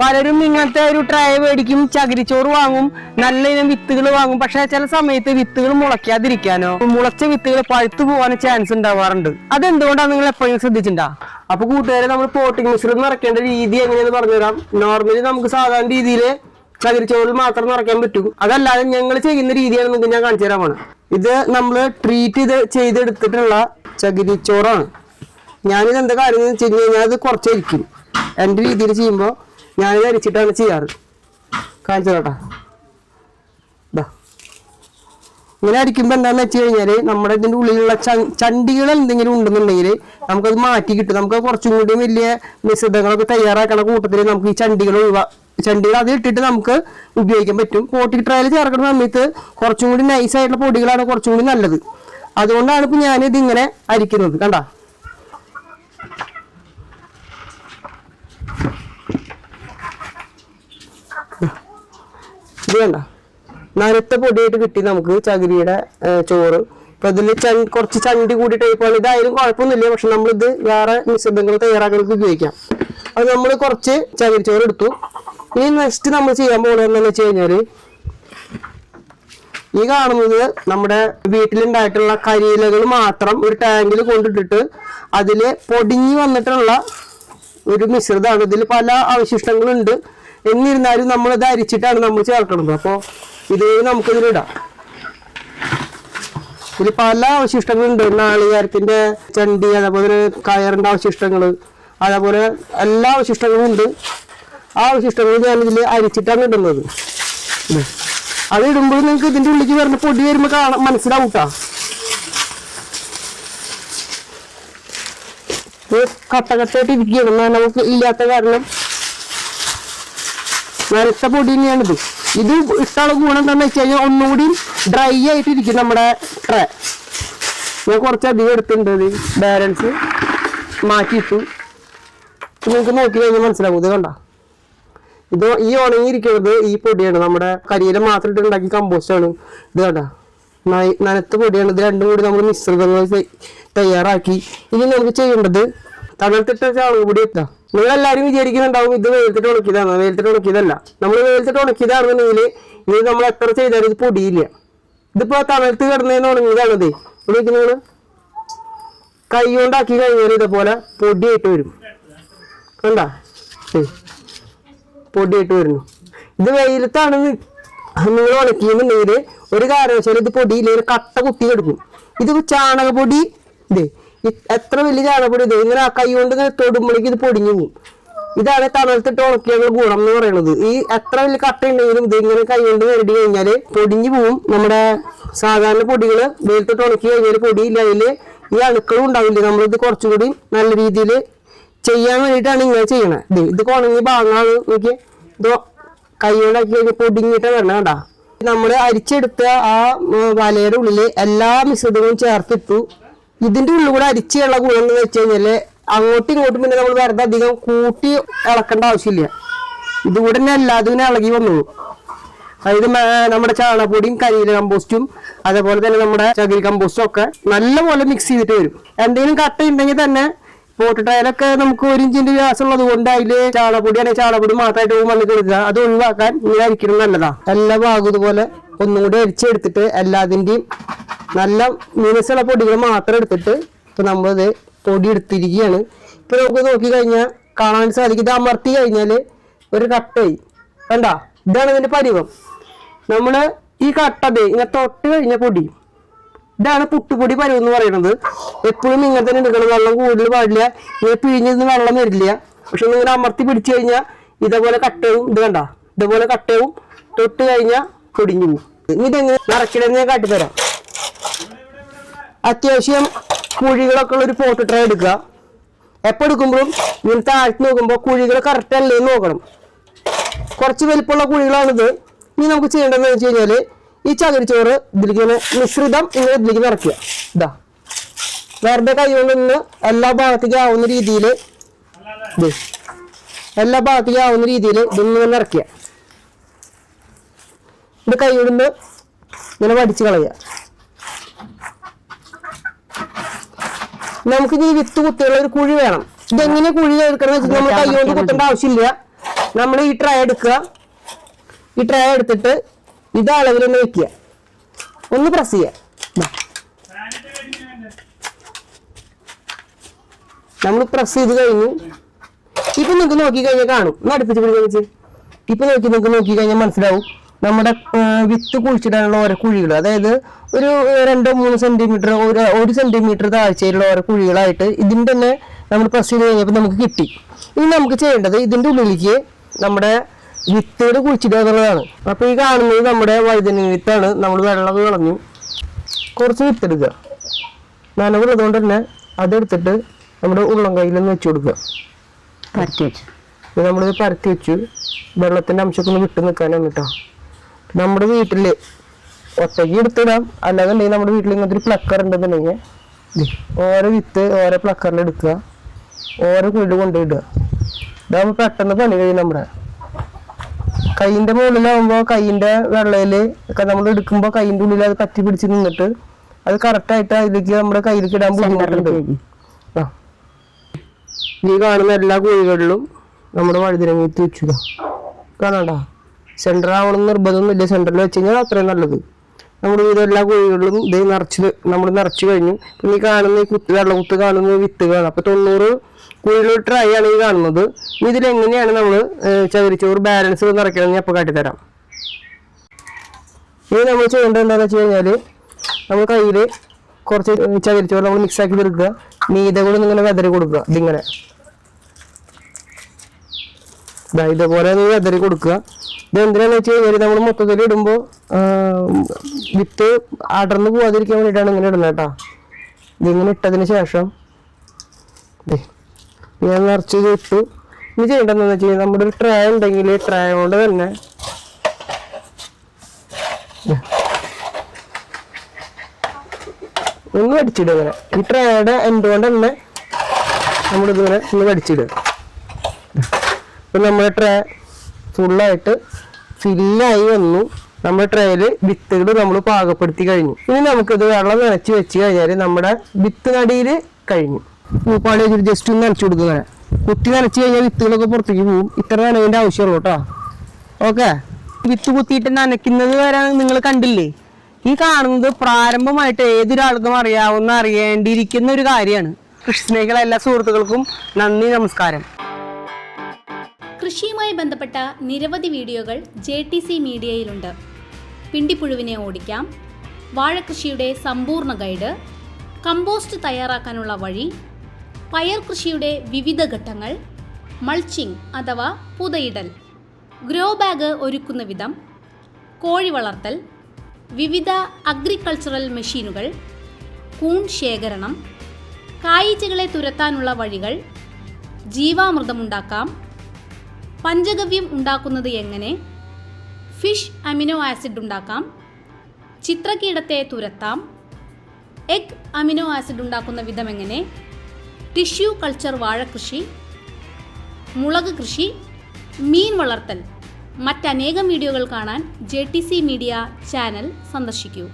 പലരും ഇങ്ങനത്തെ ഒരു ട്രൈ മേടിക്കും ചകിരിച്ചോറ് വാങ്ങും നല്ല ഇനം വിത്തുകൾ വാങ്ങും. പക്ഷെ ചില സമയത്ത് വിത്തുകൾ മുളയ്ക്കാതിരിക്കാനോ മുളച്ച വിത്തുകൾ പഴുത്തു പോകാനോ ചാൻസ് ഉണ്ടാവാറുണ്ട്. അതെന്തുകൊണ്ടാണ് നിങ്ങൾ എപ്പോഴും ശ്രദ്ധിച്ചിട്ടുണ്ടാ അപ്പൊ കൂട്ടുകാരെ നമ്മൾ പോട്ടിംഗ് മിശ്രിതം നിറയ്ക്കേണ്ട രീതി എങ്ങനെയാന്ന് പറഞ്ഞുതരാം. നോർമലി നമുക്ക് സാധാരണ രീതിയിൽ ചകിരിച്ചോറിൽ മാത്രം നിറയ്ക്കാൻ പറ്റും. അതല്ലാതെ ഞങ്ങൾ ചെയ്യുന്ന രീതിയാണ് നിങ്ങൾക്ക് ഞാൻ കാണിച്ചു തരാൻ പോണത്. ഇത് നമ്മൾ ട്രീറ്റ് ചെയ്ത് ചെയ്തെടുത്തിട്ടുള്ള ചകിരിച്ചോറാണ്. ഞാനിത് എന്താ കാര്യം വെച്ച് കഴിഞ്ഞാൽ അത് കുറച്ചായിരിക്കും. എന്റെ രീതിയിൽ ചെയ്യുമ്പോൾ ഞാനിത് അരിച്ചിട്ടാണ് ചെയ്യാറ്. കാണിച്ചു കേട്ടാ ഇങ്ങനെ അടിക്കുമ്പോൾ എന്താണെന്ന് വെച്ച് കഴിഞ്ഞാൽ നമ്മുടെ ഇതിന്റെ ഉള്ളിലുള്ള ചണ്ടികൾ എന്തെങ്കിലും ഉണ്ടെന്നുണ്ടെങ്കിൽ നമുക്കത് മാറ്റി കിട്ടും. നമുക്ക് കുറച്ചും കൂടി വലിയ മിശ്രിതങ്ങളൊക്കെ തയ്യാറാക്കണ കൂട്ടത്തിൽ നമുക്ക് ഈ ചണ്ടികൾ ഒഴിവാ ചണ്ടികൾ അത് ഇട്ടിട്ട് നമുക്ക് ഉപയോഗിക്കാൻ പറ്റും. പോട്ടി ട്രയൽ ചേർക്കുന്ന സമയത്ത് കുറച്ചും കൂടി നൈസായിട്ടുള്ള പൊടികളാണ് കുറച്ചും കൂടി നല്ലത്. അതുകൊണ്ടാണ് ഇപ്പം ഞാനിത് ഇങ്ങനെ അരിക്കുന്നത്. കണ്ടാ? ഇത് വേണ്ട. നനത്ത പൊടിയായിട്ട് കിട്ടി നമുക്ക് ചകിരിയുടെ ചോറ്. അപ്പൊ ഇതിൽ കുറച്ച് ചണ്ടി കൂടി ടൈപ്പാണ് ഇതായാലും കുഴപ്പമൊന്നുമില്ല. പക്ഷെ നമ്മളിത് വേറെ മിശ്രിതങ്ങൾ തയ്യാറാക്കാനൊക്കെ ഉപയോഗിക്കാം. അത് നമ്മൾ കുറച്ച് ചകിരി ചോറ് എടുത്തു. ഇനി നെക്സ്റ്റ് നമ്മൾ ചെയ്യാൻ പോകുന്നത് എന്താണെന്ന് വെച്ച് കഴിഞ്ഞാൽ ഈ കാണുന്നത് നമ്മുടെ വീട്ടിലുണ്ടായിട്ടുള്ള കരിയിലകൾ മാത്രം ഒരു ടാങ്കിൽ കൊണ്ടിട്ടിട്ട് അതിൽ പൊടിഞ്ഞു വന്നിട്ടുള്ള ഒരു മിശ്രിതമാണ്. ഇതിൽ പല അവശിഷ്ടങ്ങളുണ്ട്. എന്നിരുന്നാലും നമ്മൾ ഇത് അരിച്ചിട്ടാണ് നമ്മൾ ചേർക്കുന്നത് അപ്പോൾ ഇത് നമുക്കിതിലിടാം ഇതിൽ പല അവശിഷ്ടങ്ങളുണ്ട്. നാളികേരത്തിന്റെ ചണ്ടി അതേപോലെ കയറിന്റെ അവശിഷ്ടങ്ങൾ അതേപോലെ എല്ലാ അവശിഷ്ടങ്ങളും ഉണ്ട്. ആ അവശിഷ്ടങ്ങൾ ഞാൻ ഇതിൽ അരിച്ചിട്ടാണ് ഇടുന്നത്. അത് ഇടുമ്പോൾ നിങ്ങൾക്ക് ഇതിന്റെ ഉള്ളിലേക്ക് വരുന്ന പൊടി വരുമ്പോൾ കാണാൻ മനസ്സിലാവും കേട്ടോ കട്ട കട്ടകട്ടായിട്ട് ഇരിക്കുകയാണ്. നമുക്ക് ഇല്ലാത്ത കാരണം നരത്ത പൊടി തന്നെയാണിത് ഇത് ഇട്ടാണ് ഗുണം എന്താണെന്ന് വെച്ച് കഴിഞ്ഞാൽ ഒന്നുകൂടി ഡ്രൈ ആയിട്ട് ഇരിക്കും നമ്മുടെ ട്രേ ഞാൻ കുറച്ചധികം എടുത്തിട്ടുണ്ട് ബാലൻസ് മാറ്റിയിട്ടു. നിങ്ങൾക്ക് നോക്കി കഴിഞ്ഞാൽ മനസ്സിലാവും. ഇത് കണ്ട. ഇത് ഈ ഉണങ്ങിയിരിക്കുന്നത് ഈ പൊടിയാണ്. നമ്മുടെ കരിയില മാത്രം ഇട്ട് കമ്പോസ്റ്റാണ് കമ്പോസ്റ്റ് ആണ്. ഇത് കണ്ട. നനത്ത് പൊടിയാണ്. ഇത് രണ്ടും കൂടി നമ്മൾ മിശ്രിതങ്ങൾ തയ്- തയ്യാറാക്കി. ഇനി നമുക്ക് ചെയ്യേണ്ടത് തണുത്തിട്ട് ചാണകം കൂടി എത്താം നിങ്ങൾ എല്ലാവരും വിചാരിക്കുന്നുണ്ടാവും ഇത് വെയിലത്തിട്ട് ഉണക്കിയതാണ് വെയിലത്തിട്ട് ഉണക്കിയതല്ല. നമ്മൾ വെയിലത്തിട്ട് ഉണക്കിയതാണെന്നുണ്ടെങ്കിൽ ഇത് നമ്മൾ എത്ര ചെയ്താലും ഇത് പൊടിയില്ല. ഇതിപ്പോ തണലത്ത് കിടന്നതെന്ന് ഉണങ്ങിയതാണത്. ഇവിടെ കൈ കൊണ്ടാക്കി കഴിഞ്ഞാൽ ഇതേപോലെ പൊടിയായിട്ട് വരും. കണ്ടാ? പൊടിയായിട്ട് വരുന്നു. ഇത് വെയിലത്താണ് നിങ്ങൾ ഉണക്കിയെന്നുണ്ടെങ്കിൽ ഒരു കാരണവശാലും ഇത് പൊടിയിൽ ഒരു കട്ട കുത്തി കിടക്കും. ഇത് ചാണകപ്പൊടി പൊടി ഇ- എത്ര വലിയ ചാണകപ്പൊടി ഇത് ഇങ്ങനെ ആ കൈ കൊണ്ട് തൊടുമ്പോഴേക്ക് ഇത് പൊടിഞ്ഞു പോകും ഇതാണ് തണലത്തിട്ട് ഉണക്കിയുള്ള ഗുണം എന്ന് പറയുന്നത് ഈ എത്ര വലിയ കട്ട ഉണ്ടെങ്കിലും ഇത് ഇങ്ങനെ കൈ കൊണ്ട് നേടി കഴിഞ്ഞാൽ പൊടിഞ്ഞു പോവും. നമ്മുടെ സാധാരണ പൊടികൾ വെയിലത്തിട്ട് ഉണക്കി കഴിഞ്ഞാൽ പൊടിയില്ല. അതിൽ ഈ അണുക്കളും ഉണ്ടാവില്ല. നമ്മളിത് കുറച്ചുകൂടി നല്ല രീതിയിൽ ചെയ്യാൻ വേണ്ടിയിട്ടാണ് ഇങ്ങനെ ചെയ്യണത് ഇത് ഇത് ഉണങ്ങിയ ഭാഗമാണ് നോക്കി ഇത് കൈകൊണ്ടാക്കി കഴിഞ്ഞാൽ പൊടിഞ്ഞിട്ട് വരണം കണ്ടാ. നമ്മൾ അരിച്ചെടുത്ത ആ വലയുടെ ഉള്ളിൽ എല്ലാ മിശ്രിതങ്ങളും ചേർത്തിട്ടു ഇതിന്റെ ഉള്ളിൽ കൂടെ അരിച്ചുള്ള ഗുണം എന്ന് വെച്ച് കഴിഞ്ഞാൽ അങ്ങോട്ടും ഇങ്ങോട്ടും പിന്നെ നമ്മൾ വെറുതെ അധികം കൂട്ടി ഇളക്കേണ്ട ആവശ്യമില്ല. ഇതുകൂടെ തന്നെ എല്ലാതും ഇങ്ങനെ ഇളകി വന്നോളൂ. അതായത് നമ്മുടെ ചാണകപ്പൊടിയും കരിയില കമ്പോസ്റ്റും അതേപോലെ തന്നെ നമ്മുടെ ചകിരി കമ്പോസ്റ്റും ഒക്കെ നല്ലപോലെ മിക്സ് ചെയ്തിട്ട് വരും. എന്തെങ്കിലും കട്ട ഉണ്ടെങ്കിൽ തന്നെ പോട്ട് നമുക്ക് ഒരു ഇഞ്ചിന്റെ വ്യാസം ഉള്ളത് കൊണ്ട് അതിൽ ചാണകപ്പൊടി ആണെങ്കിൽ ചാണകപ്പൊടി മാത്രമായിട്ട് മണ്ണിൽ കൊടുക്കുക അത് ഒഴിവാക്കാൻ ഇങ്ങനെ അരിക്കണം നല്ലതാ. എല്ലാ ഭാഗം ഇതുപോലെ ഒന്നും കൂടി അരിച്ചെടുത്തിട്ട് എല്ലാതിന്റെയും നല്ല മിനുസുള്ള പൊടികൾ മാത്രം എടുത്തിട്ട് ഇപ്പൊ നമ്മളിത് പൊടി എടുത്തിരിക്കുകയാണ് ഇപ്പൊ നമുക്ക് നോക്കി കഴിഞ്ഞാൽ കാണാൻ സാധിക്കും. ഇത് അമർത്തി കഴിഞ്ഞാൽ ഒരു കട്ടയായി കണ്ട? ഇതാണ് ഇതിന്റെ പരിവം. നമ്മൾ ഈ കട്ടത് ഇങ്ങനെ തൊട്ട് കഴിഞ്ഞ പൊടി. ഇതാണ് പുട്ടുപൊടി പരുവ് എന്ന് പറയുന്നത്. എപ്പോഴും ഇങ്ങനെ തന്നെ എടുക്കണം. വെള്ളം കൂടുതൽ പാടില്ല. ഇങ്ങനെ പിഴിഞ്ഞിരുന്ന് വെള്ളം വരില്ല. പക്ഷെ ഇങ്ങനെ അമർത്തി പിടിച്ചു കഴിഞ്ഞാൽ ഇതേപോലെ കട്ടയും ഇത് കണ്ട? ഇതേപോലെ കട്ടയും തൊട്ട് കഴിഞ്ഞാൽ പൊടിഞ്ഞു പോകും. ഇതെങ്ങനെ ഞാൻ കാട്ടിത്തരാം. അത്യാവശ്യം കുഴികളൊക്കെ ഉള്ള ഒരു പോട്ട് ട്രൈ എടുക്കുക. എപ്പോൾ എടുക്കുമ്പോഴും ഇങ്ങനെ താഴ്ത്തി നോക്കുമ്പോൾ കുഴികൾ കറക്റ്റ് അല്ലേ നോക്കണം. കുറച്ച് വലിപ്പമുള്ള കുഴികളാണിത്. ഇനി നമുക്ക് ചെയ്യേണ്ടതെന്ന് വെച്ച് കഴിഞ്ഞാൽ ഈ ചകിരിച്ചോറ് ഇതിലേക്ക് മിശ്രിതം ഇങ്ങനെ ഇതിലേക്ക് നിറയ്ക്കുക. ഇതാ. വേറെ കൈ കൊണ്ട് നിന്ന് എല്ലാ ഭാഗത്തേക്ക് ആവുന്ന രീതിയിൽ എല്ലാ ഭാഗത്തേക്ക് ആവുന്ന രീതിയിൽ ഇതിങ്ങനെ നിറയ്ക്കുക. ഇത് കൈ കൊണ്ട് ഇങ്ങനെ വടിച്ച് കളയുക. നമുക്ക് ഈ വിത്ത് കുത്തിയുള്ള ഒരു കുഴി വേണം. ഇതെങ്ങനെ കുഴി എടുക്കണം വെച്ചാൽ നമ്മൾ കൈ കൊണ്ട് കുത്തേണ്ട ആവശ്യമില്ല. നമ്മൾ ഈ ട്രൈ എടുക്കുക. ഈ ട്രൈ എടുത്തിട്ട് ഇത് അളവിലൊന്ന് വെക്കുക. ഒന്ന് പ്രസ് ചെയ്യുക. നമ്മൾ പ്രസ് ചെയ്ത് കഴിഞ്ഞു. ഇപ്പൊ നിങ്ങൾക്ക് നോക്കി കഴിഞ്ഞാൽ കാണും. ഒന്ന് അടുപ്പിച്ച് പിടിക്കാൻ വെച്ച്. ഇപ്പൊ നോക്കി നിങ്ങൾക്ക് നോക്കി കഴിഞ്ഞാൽ മനസ്സിലാവും. നമ്മുടെ വിത്ത് കുഴിച്ചിടാനുള്ള ഓരോ കുഴികൾ. അതായത് ഒരു രണ്ടോ മൂന്ന് സെന്റിമീറ്റർ ഒരു ഒരു സെന്റിമീറ്റർ താഴ്ചയിലുള്ള ഓരോ കുഴികളായിട്ട് ഇതിന്റെ തന്നെ നമ്മൾ പ്രസ് ചെയ്ത് കഴിഞ്ഞപ്പോൾ നമുക്ക് കിട്ടി. ഇനി നമുക്ക് ചെയ്യേണ്ടത് ഇതിന്റെ ഉള്ളിലേക്ക് നമ്മുടെ വിത്തുകൾ കുഴിച്ചിടുക എന്നുള്ളതാണ്. അപ്പോൾ ഈ കാണുന്നത് നമ്മുടെ വൈദ്യുതി വിത്താണ്. നമ്മൾ വെള്ളം കളഞ്ഞു കുറച്ച് വിത്തെടുക്കുക നനവുള്ളതുകൊണ്ട് തന്നെ അതെടുത്തിട്ട് നമ്മുടെ ഉള്ളം കയ്യിലൊന്ന് വെച്ച് കൊടുക്കുക. പരത്തി വെച്ചു. നമ്മളിത് പരത്തി വെച്ചു. വെള്ളത്തിന്റെ അംശമൊക്കെ ഒന്ന് വിട്ട് നിൽക്കാനാണ് കേട്ടോ. നമ്മുടെ വീട്ടിൽ ഒറ്റയ്ക്ക് എടുത്തിടാം. അല്ലാതെ നമ്മുടെ വീട്ടിൽ ഇങ്ങനത്തെ ഒരു പ്ലക്കർ ഉണ്ടെന്നുണ്ടെങ്കിൽ ഓരോ വിത്ത് ഓരോ പ്ലക്കറിൽ എടുക്കുക. ഓരോ കുഴി കൊണ്ടുപോയിടുക. ഇതാകുമ്പോൾ പെട്ടെന്ന് പണി കഴിയും നമ്മുടെ. കൈയിന്റെ മുകളിലാവുമ്പോൾ കൈയിന്റെ വെള്ളയിൽ നമ്മൾ എടുക്കുമ്പോൾ കൈയിന്റെ ഉള്ളിൽ അത് പറ്റി പിടിച്ച് നിന്നിട്ട് അത് കറക്റ്റായിട്ട് അതിലേക്ക് നമ്മുടെ കയ്യിലേക്ക് ഇടാൻ ബുദ്ധിമുട്ടുണ്ട്. ആ. ഈ കാണുന്ന എല്ലാ കുഴികളിലും നമ്മുടെ വഴുതിരങ്ങി വെച്ചു കാണാണ്ട? സെന്റർ ആവണം നിർബന്ധമൊന്നുമില്ല. സെന്ററിൽ വെച്ച് കഴിഞ്ഞാൽ അത്രയും നല്ലത്. നമ്മുടെ വീട് എല്ലാ കോഴികളിലും ഇത് നിറച്ച് നമ്മൾ നിറച്ച് കഴിഞ്ഞു. പിന്നെ ഈ കാണുന്ന ഈ കുത്ത് വെള്ളക്കുത്ത് കാണുന്ന വിത്തുകളാണ് അപ്പോൾ തൊണ്ണൂറ് കുഴികൾ ട്രൈ ആണ് ഈ കാണുന്നത്. എങ്ങനെയാണ് നമ്മൾ ചകിരിച്ചോറ് ബാലൻസ് നിറയ്ക്കണമെന്ന് അപ്പോൾ കാട്ടിത്തരാം. ഇനി നമ്മൾ ചെയ്യേണ്ടത് എന്താണെന്ന് വെച്ച് കഴിഞ്ഞാൽ നമ്മൾ കയ്യിൽ കുറച്ച് ചകിരിച്ചോറ് നമ്മൾ മിക്സാക്കി തീർക്കുക മീത കൂടെ ഇങ്ങനെ വെതറി കൊടുക്കുക. ഇതിങ്ങനെ. ഇതേപോലെ നീ വെതറി കൊടുക്കുക. ഇത് എന്തിനാന്ന് വെച്ച് കഴിഞ്ഞാൽ നമ്മൾ മൊത്തത്തിൽ ഇടുമ്പോ വിത്ത് അടർന്നു പോവാതിരിക്കാൻ വേണ്ടിയിട്ടാണ് ഇങ്ങനെ ഇടുന്നത് കേട്ടോ. ഇതിങ്ങനെ ഇട്ടതിന് ശേഷം ഞാൻ നിറച്ച് ഇട്ടു. ഇനി ചെയ്യേണ്ടതെന്ന് വെച്ച് കഴിഞ്ഞാൽ നമ്മുടെ ഒരു ട്രേ ഉണ്ടെങ്കിൽ ട്രേ കൊണ്ട് തന്നെ ഒന്ന് പഠിച്ചിടുക ഇങ്ങനെ. ഈ ട്രേയുടെ എന്തുകൊണ്ട് തന്നെ നമ്മളിതിങ്ങനെ ഒന്ന് വടിച്ചിടുക. ഇപ്പം നമ്മുടെ ട്രേ ഫുള്ളായിട്ട് ഫില്ലായി വന്നു. നമ്മുടെ ട്രേയിൽ വിത്തുകൾ നമ്മൾ പാകപ്പെടുത്തി കഴിഞ്ഞു. ഇനി നമുക്കിത് വെള്ളം നനച്ച് വെച്ച് കഴിഞ്ഞാൽ നമ്മുടെ വിത്ത് നടിയിൽ കഴിഞ്ഞു. പൂപ്പാളി വെച്ചിട്ട് ജസ്റ്റ് ഒന്ന് നനച്ചു കൊടുക്കുക കുത്തി നനച്ച് കഴിഞ്ഞാൽ വിത്തുകളൊക്കെ പുറത്തേക്ക് പോകും. ഇത്ര നനവിന്റെ ആവശ്യമുള്ളൂ കേട്ടോ. ഓക്കെ? വിത്ത് കുത്തിയിട്ട് നനയ്ക്കുന്നത് വരെ നിങ്ങൾ കണ്ടില്ലേ? ഈ കാണുന്നത് പ്രാരംഭമായിട്ട് ഏതൊരാൾക്കും അറിയാവുന്ന അറിയേണ്ടിയിരിക്കുന്ന ഒരു കാര്യമാണ്. കൃഷി എല്ലാ സുഹൃത്തുക്കൾക്കും നന്ദി നമസ്കാരം. കൃഷിയുമായി ബന്ധപ്പെട്ട നിരവധി വീഡിയോകൾ ജെ ടി സി മീഡിയയിലുണ്ട്. പിണ്ടിപ്പുഴുവിനെ ഓടിക്കാം. വാഴകൃഷിയുടെ സമ്പൂർണ ഗൈഡ്. കമ്പോസ്റ്റ് തയ്യാറാക്കാനുള്ള വഴി. പയർ കൃഷിയുടെ വിവിധ ഘട്ടങ്ങൾ. മൾച്ചിങ് അഥവാ പുതയിടൽ. ഗ്രോ ബാഗ് ഒരുക്കുന്ന വിധം. കോഴി വളർത്തൽ. വിവിധ അഗ്രികൾച്ചറൽ മെഷീനുകൾ. കൂൺ ശേഖരണം. കായ്ച്ചകളെ തുരത്താനുള്ള വഴികൾ. ജീവാമൃതമുണ്ടാക്കാം. പഞ്ചഗവ്യം ഉണ്ടാക്കുന്നത് എങ്ങനെ? ഫിഷ് അമിനോ ആസിഡ് ഉണ്ടാക്കാം. ചിത്രകീടത്തെ തുരത്താം. എഗ് അമിനോ ആസിഡ് ഉണ്ടാക്കുന്ന വിധം എങ്ങനെ? ടിഷ്യൂ കൾച്ചർ വാഴകൃഷി മുളക് കൃഷി. മീൻ വളർത്തൽ. മറ്റനേകം വീഡിയോകൾ കാണാൻ ജെ മീഡിയ ചാനൽ സന്ദർശിക്കൂ.